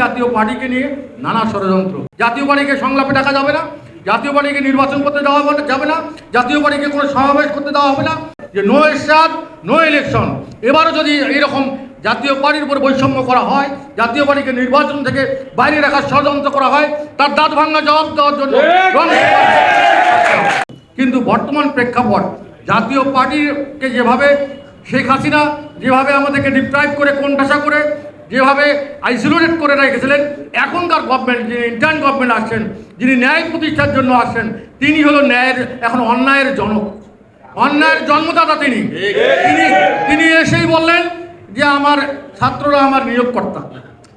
জাতীয় পার্টিকে নিয়ে নানা ষড়যন্ত্র। জাতীয় পার্টিকে সংলাপে ডাকা যাবে না জাতীয় পার্টিকে নির্বাচন করতে দেওয়া যাবে না জাতীয় পার্টিকে কোনো সমাবেশ করতে দেওয়া হবে না যে নো এরশাদ নো ইলেকশন এবারও যদি এরকম জাতীয় পার্টির উপর বৈষম্য করা হয় জাতীয় পার্টিকে নির্বাচন থেকে বাইরে রাখার ষড়যন্ত্র করা হয় তার দাঁত ভাঙ্গা জবাব দেওয়ার জন্য কিন্তু বর্তমান প্রেক্ষাপট জাতীয় পার্টিকে যেভাবে শেখ হাসিনা যেভাবে আমাদেরকে ডিপ্রাইভ করে কোন কোণঠাসা করে যেভাবে আইসোলেটেড করে রেখেছিলেন, এখনকার গভর্নমেন্ট যিনি ইন্টার্ন গভর্নমেন্ট আসছেন, যিনি ন্যায় প্রতিষ্ঠার জন্য আসছেন, তিনি হলো ন্যায়ের, এখন অন্যায়ের জনক। অন্যায়ের জন্মদাতা তিনি। তিনি তিনি এসেই বললেন যে আমার ছাত্ররা আমার নিয়োগকর্তা।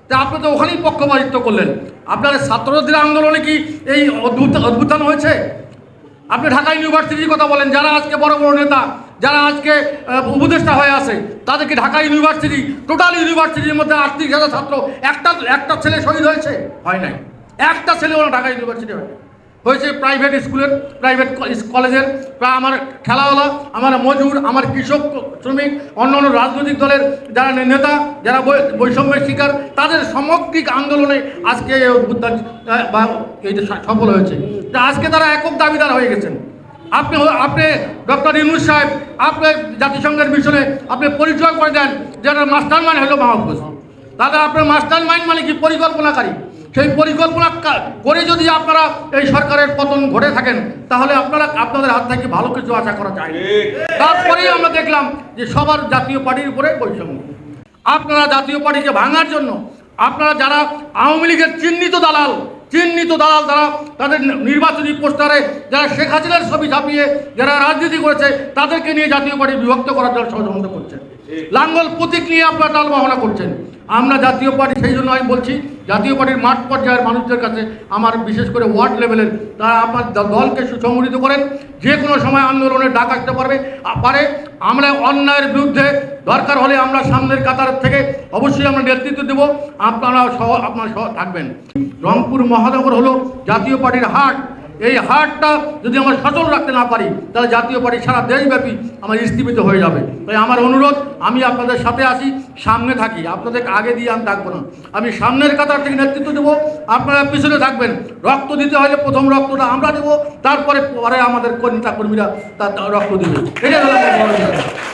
তা আপনি তো ওখানেই পক্ষপাতিত্ব করলেন। আপনার ছাত্রদের আন্দোলনে কি এই অদ্ভুত অদ্ভুতান হয়েছে? আপনি ঢাকা ইউনিভার্সিটির কথা বলেন, যারা আজকে বড় বড় নেতা যারা আজকে উপদেষ্টা হয়ে আছে, তাদেরকে ঢাকা ইউনিভার্সিটি, টোটাল ইউনিভার্সিটির মধ্যে আটত্রিশ হাজার ছাত্র, একটা একটা ছেলে শহীদ হয়েছে? হয় নাই। একটা ছেলে ওরা ঢাকা ইউনিভার্সিটি হয় হয়েছে প্রাইভেট স্কুলের প্রাইভেট কলেজের, বা আমার খেলাওয়ালা, আমার মজুর, আমার কৃষক শ্রমিক অন্য অন্য রাজনৈতিক দলের যারা নেতা, যারা বৈষম্যের শিকার, তাদের সামগ্রিক আন্দোলনে আজকে এই বা এই সফল হয়েছে। আজকে তারা একক দাবিদার হয়ে গেছেন। আপনি আপনি ডক্টর ইউনুস সাহেব, আপনি জাতিসংঘের মিশনে আপনি পরিচয় করে দেন যে মাস্টার মাইন্ড হলো মাহফুজ দাদা, আপনার মাস্টার মাইন্ড মানে কি? পরিকল্পনাকারী। সেই পরিকল্পনা করে যদি আপনারা এই সরকারের পতন ঘটে থাকেন, তাহলে আপনারা আপনাদের হাত থেকে ভালো কিছু আশা করা যায়। তারপরেই আমরা দেখলাম যে সবার জাতীয় পার্টির উপরে বৈষম্য। আপনারা জাতীয় পার্টিকে ভাঙার জন্য আপনারা যারা আওয়ামী লীগের চিহ্নিত দালাল চিহ্নিত দালাল তারা তাদের নির্বাচনী পোস্টারে যারা শেখ হাসিনার ছবি ছাপিয়ে যারা রাজনীতি করেছে তাদেরকে নিয়ে জাতীয় পার্টি বিভক্ত করার জন্য ষড়যন্ত্র করছেন। লাঙ্গল প্রতীক নিয়ে আপনারা টালবাহনা করছেন। আমরা জাতীয় পার্টি, সেই জন্য আমি বলছি, জাতীয় পার্টির মাঠ পর্যায়ের মানুষদের কাছে আমার বিশেষ করে ওয়ার্ড লেভেলের তারা আপনার দলকে সুসংগঠিত করেন। যে কোনো সময় আন্দোলনের ডাক আসতে পারবে পারে। আমরা অন্যায়ের বিরুদ্ধে দরকার হলে আমরা সামনের কাতার থেকে অবশ্যই আমরা নেতৃত্ব দেব। আপনারা সহ আপনারা সহ থাকবেন। রংপুর মহানগর হলো জাতীয় পার্টির হাট। এই হারটা যদি আমরা সচল রাখতে না পারি, তাহলে জাতীয় পার্টি সারা দেশব্যাপী আমার স্থীমিত হয়ে যাবে। তাই আমার অনুরোধ, আমি আপনাদের সাথে আসি সামনে থাকি। আপনাদের আগে দিয়ে আমি থাকব না। আমি সামনের কাতার থেকে নেতৃত্ব দেবো। আপনারা পিছনে থাকবেন। রক্ত দিতে হলে প্রথম রক্তটা আমরা দেবো। তারপরে পরে আমাদের নেতা কর্মীরা তার রক্ত দেবে। এটাই